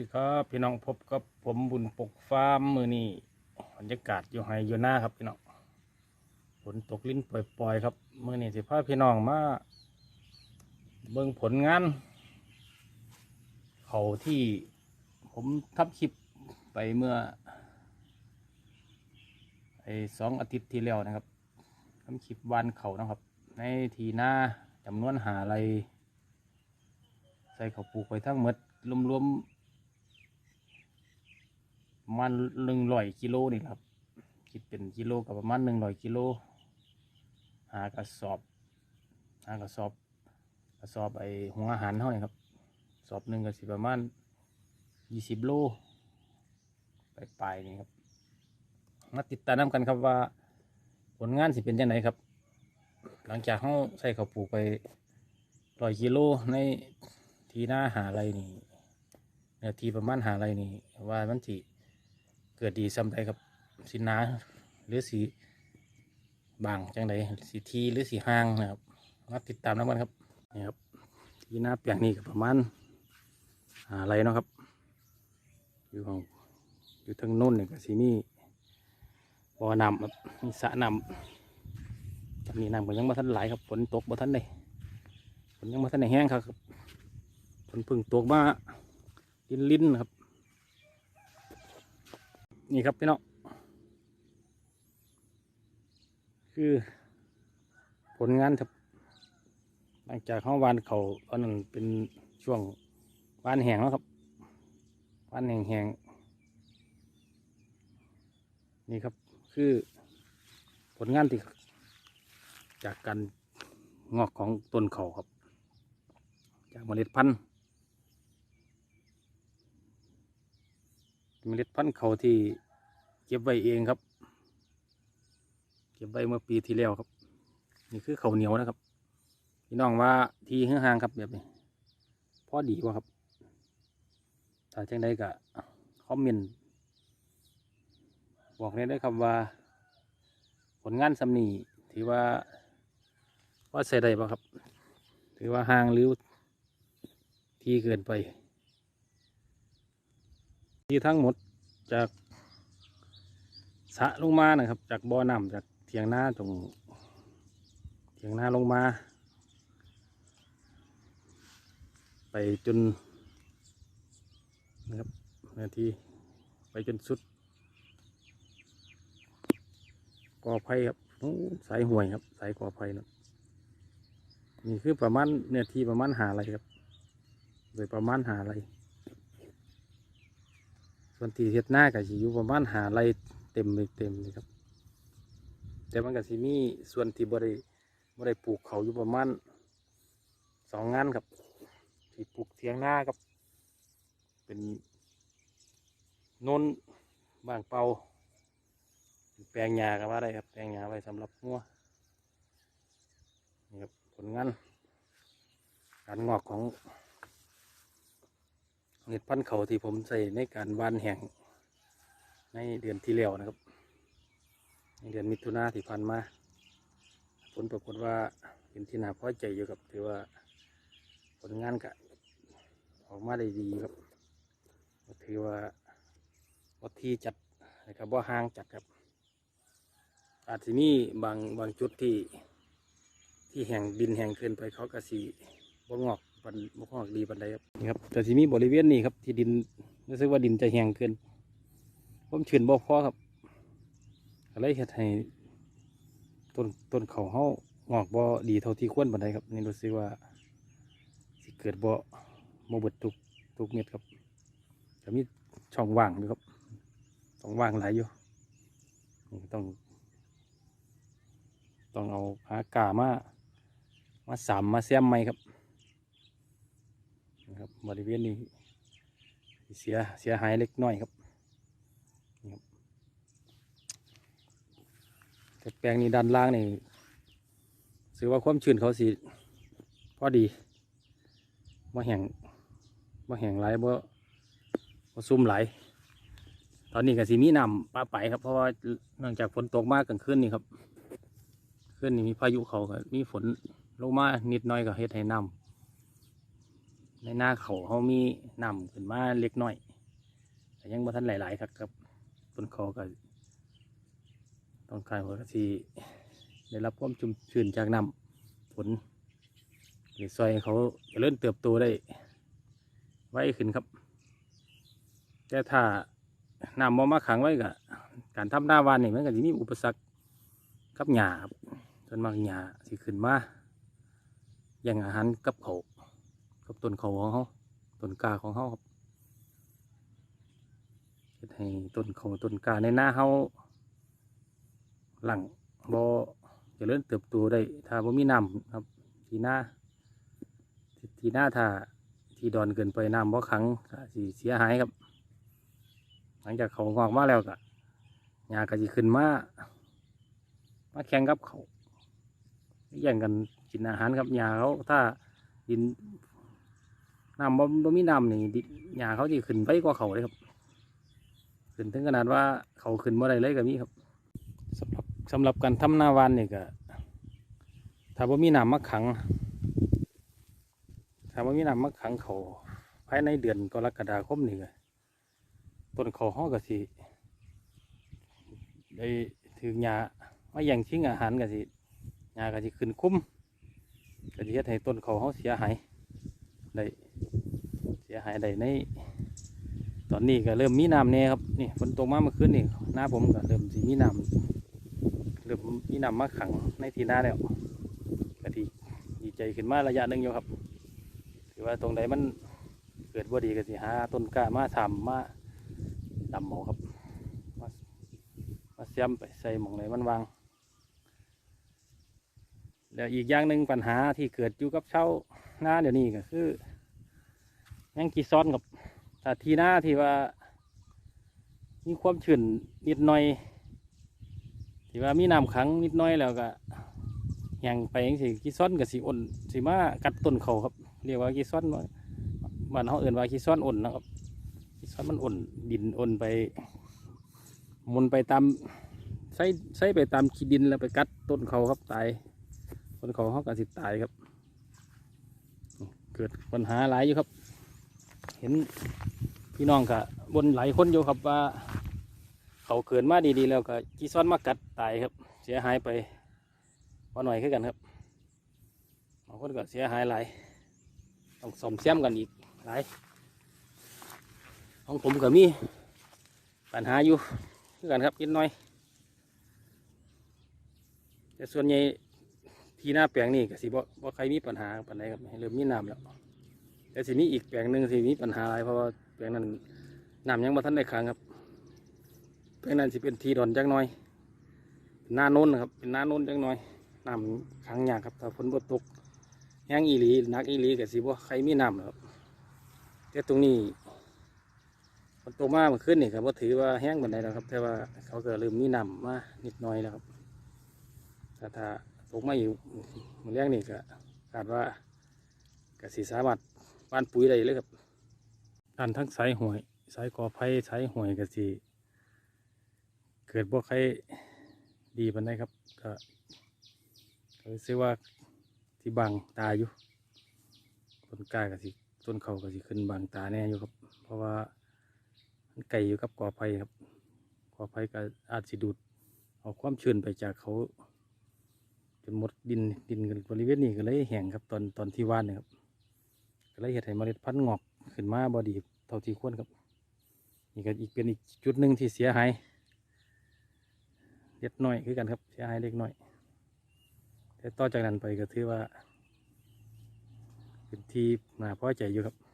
ดีครับพี่น้องพบกับผมบุญปกฟาร์มมือนี้บรรยากาศอยู่ไฮอยู่หน้าครับพี่น้องฝนตกลิ้นปล่อยๆครับมือนี้สิพาพี่น้องมาเบิ่งผลงาน เขาที่ผมทับคลิปไปเมื่อไอสองอาทิตย์ที่แล้วนะครับทำคลิปวานเขานะครับ ในทีหน้าจำนวนหาอะไร ใส่เขาปลูกไปทั้งหมดรวมๆ ประมาณหนึ่งร้อยกิโลนี่ครับ คิดเป็นกิโลกับประมาณหนึ่งร้อยกิโล หากระสอบ หากระสอบกระสอบไอหัวอาหารเท่านี้ครับ สอบหนึ่งก็สิประมาณยี่สิบโลไปไปนี่ครับ มาติดตามกันครับว่า ผลงานสิเป็นยังไงครับ หลังจากเขาใส่ข้าวปลูกไปร้อยกิโลในทีหน้าหาอะไรนี่เนื้อทีประมาณหาอะไรนี่ว่ามันสิ เกิดดีซ้ำใดครับสีหนาหรือสีบางจังใดสีทีหรือสีห่างนะครับมาติดตามนำกันครับนี่ครับทีหน้าเปียงนี่ก็ประมาณอะไรเนาะครับ อยู่ของอยู่ทางโน้นเนี่ยก็สีนี่บ่อน้ำครับมีสระน้ำตอนนี้น้ำก็ยังมาทันไหลายครับฝนตกมาทันเลยฝนยังมาทันได้แห้งครับฝนพึ่งตกมาลิ้นลิ้นครับ นี่ครับพี่น้องคือผลงานครับหลังจากข้าววานเขาตอนนั้นเป็นช่วงวานแห้งแล้วครับวานแห้งแห้งนี่ครับคือผลงานที่จากการงอกของต้นเขาครับ จากเมล็ดพันธุ์ เมล็ดพันธุ์เขาที่เก็บไว้เองครับ เก็บไว้เมื่อปีที่แล้วครับ นี่คือเขาเหนียวนะครับพี่น้องว่าที่ห่างๆครับแบบนี้พอดีกวะครับถ้าจังได้ก็คอมเมนต์บอกได้เลยครับว่า ผลงานสำนีถือว่าว่าใส่ได้ปะครับ ถือว่าห่างหรือที่เกินไป ที่ทั้งหมดจากสะลงมานะครับ จากบ่อน้ำจากเถียงนาตรงเถียงนาลงมา ไปจนนะครับนาทีไปจนสุดกอไผ่ครับโอ้สายห่วยครับ สายกอไผ่นะนี่คือประมาณเนื้อที่ประมาณหาอะไรครับ โดยประมาณหาอะไร ส่วนที่เฮ็ดหน้ากับสิอยู่ประมาณหาอะไรเต็มเลยเต็มเลยครับ แต่มันกับสิมีส่วนที่บริบริปลูกเขาอยู่ประมาณสองงานครับที่ปลูกเทียงหน้าครับ เป็นโนนบางเปาแปลงยาก็ว่าได้ครับ แปลงยาไว้สำหรับงัวนี่ครับผลงานการงอกของ เห็ดพันเขาที่ผมใส่ในการวานแห่งในเดือนที่แล้วนะครับ ในเดือนมิถุนาที่ผ่านมา ผลปรากฏว่าเป็นที่น่าพอใจอยู่ครับถือว่าผลงานก็ออกมาได้ดีครับ ถือว่าวัดที่จัดนะครับว่าห่างจัดครับ อาจจะมีบางบางจุดที่ที่แห่งดินแห่งเกินไปเขากระสีบ่งอก ปันบ่งอกดีปันใดครับนี่ครับแต่ที่มีบริเวณนี้ครับ ที่ดินรู้สึกว่าดินจะแห้งเกินผมชื้นบ่พอครับก็เลยเฮ็ดให้ต้นต้นเขาเฮางอกบ่ดีเท่าที่ควรปันใดครับ นี่รู้สึกว่าสิเกิดบ่บ่เบิดทุกทุกเม็ดครับจะมีช่องว่างอยู่ครับช่องว่างหลายอยู่ต้อง ต้องเอาหากามา มาสามมาแซมไหมครับ นะครับ บริเวณนี้เสียเสียหายเล็กน้อยครับนี่ครับแต่แปลงนี้ด้านล่างนี่ถือว่าความชื้นเขาสีพอดีว่าแห้งว่าแห้งไหลายบ่บ่ซุ่มไหลตอนนี้ก็สีมีน้ำปลาไปครับเพราะว่าเนื่องจากฝนตกมากกลางคืนนี่ครับขึ้นนี่มีพายุเขาก็มีฝนลงมานิดน้อยก็เฮ็ดให้น้ำ ในหน้าเขาเขามีน้ำขึ้นมาเล็กน้อยแต่ยังบ่ทันหลายๆครับครับต้นเขาก็ต้นข้าวก็สิได้รับความชุ่มชื้นจากน้ำฝนหรือซอยเขาเริญเติบโตได้ ไวขึ้นครับ แต่ถ้าน้ำบ่มาขังไว้ก็การทำหน้าวานนี่มันก็สิมีอุปสรรคกับหญ้าครับส่วนมากหญ้าสิขึ้นมาแย่งอาหารกับเขา กับต้นเขาของเขาต้นกาของเขาครับเฮ็ดให้ต้นเขาต้นกาในหน้าเขาหลังบ่เจริญเติบโตได้ ถ้าบ่มีน้ำครับ ทีหน้าทีหน้าถ้าที่ดอนเกินไปน้ำบ่ขังสิเสียหายครับ หลังจากเขางอกมาแล้วก็หญ้าก็สิขึ้นมามาแข่งกับเขาแย่งกันกินอาหารครับหญ้าเขาถ้าดิน น้ำบ่บ่มีน้ำนี่ดิหญ้าเขาจะขึ้นไปกว่าเขาเลยครับ ขึ้นถึงขนาดว่าเขาขึ้นบ่ได้เลยก็มีครับสำหรับสำหรับการทำนาวานนี่ก็ถ้าบ่มีน้ำมาขังถ้าบ่มีน้ำมาขังเขาภายในเดือนกรกฎาคมนี่ก็ต้นเขาห้อก็สิได้ถือหญ้ามาแย่งชิงอาหารก็สิหญ้าก็สิขึ้นคุ้มก็สิเฮ็ดให้ต้นเขาห้อเสียหาย ได้เสียหายได้ในตอนนี้ก็เริ่มมีน้ำแน่ครับนี่ฝนตกมาเมื่อคืนนี่หน้าผมก็เริ่มสิมีน้ำเริ่มมีน้ำมาขังในที่นาแล้วก็ดีดีใจขึ้นมาระยะหนึ่งอยู่ครับถือว่าตรงใดมันเกิดบ่ดีก็สิหาต้นกล้ามาทำมาดำหมอครับมามาเสียมไปใส่หมองไหนมันวางแล้วอีกอย่างหนึ่งปัญหาที่เกิดอยู่กับเช่า หน้าเดี๋ยวนี้ก็คือยังกีซ้อนกับแต่ทีหน้าที่ว่า มีความชื้นนิดหน่อยที่ว่ามีน้ำขังนิดหน่อยแล้วก็แห้งไปยังสิกีซ้อนกับสีอ่อนสีมากัดต้นเขาครับ เรียกว่ากีซ้อนว่าบ้านเขาเอื่นว่ากีซ้อนอ่อนนะครับกีซอสมันอ่อนดินอ่อนไปมุนไปตามใส่ใส่ไปตามขี้ดินแล้วไปกัดต้นเขาครับตายต้นเขาเขาก็สิตายครับ กิดปัญหาหลายอยู่ครับ เห็นพี่น้องกะบบนหลายคนอยู่ครับว่า เขาเกิดมาดีๆแล้วก็กีซ้อนมากัดตายครับ เสียหายไปพอหน่อยขึ้นกันครับบางคนก็เสียหายหลายต้องซ่อมแซมกันอีกหลายของผมก็มีปัญหาอยู่คือกันครับนิดหน่อยแต่ส่วนใหญ่ ที่หน้าแปลงนี่ก็สิบ่บ่ใครมีปัญหาปัญหาครับเริ่มมีน้ำแล้วแต่สิมีอีกแปลงหนึ่งสิมีปัญหาอะไรเพราะว่าแปลงนั้นน้ำยังบ่ทันได้ขังครับแปลงนั้นสิเป็นทีดอนจักหน่อยหน้าโน้นนครับเป็นหน้าโน้นจักหน่อยน้ำขังยากครับถ้าฝนบ่ตกแห้งอีหลีนักอีหลีก็สิบ่ใครมีน้ำแล้วครับแต่ตรงนี้ฝนตกมาเมื่อคืนนี่ครับว่าถือว่าแห้งบันไดแล้วครับ แต่ว่าเขาก็เริ่มมีน้ำมานิดหน่อยแล้วครับถ้าถ้า ตกมาอยู่มันแรงนี่ก็คาดว่ากสีสามารถปานปุ๋ยได้เลยครับด้านทั้งสายหวยสายกอไผ่สายหวยกสีเกิดบ่ใครดีบันได้ครับก็ก็รู้สึกว่าที่บางตาอยู่ต้นกล้าก็สิต้นเขาก็สิขึ้นบางตาแน่อยู่ครับ เพราะว่ามันไก่อยู่กับกอไผ่ครับกอไผ่ก็อาจสิดูดเอาความชื้นไปจากเขา หมดดินดินบริเวณนี้ก็เลยแห้งครับตอนตอนที่ว่านนะครับก็เลยเห็ดให้เมล็ดพันธุ์งอกขึ้นมาบอดีเท่าที่ควรครับนี่ก็อีกเป็นอีกจุดหนึ่งที่เสียหายเล็กน้อยคือกันครับเสียหายเล็กน้อยแต่ต่อจากนั้นไปก็ถือว่าเป็นที่น่าพอใจอยู่ครับ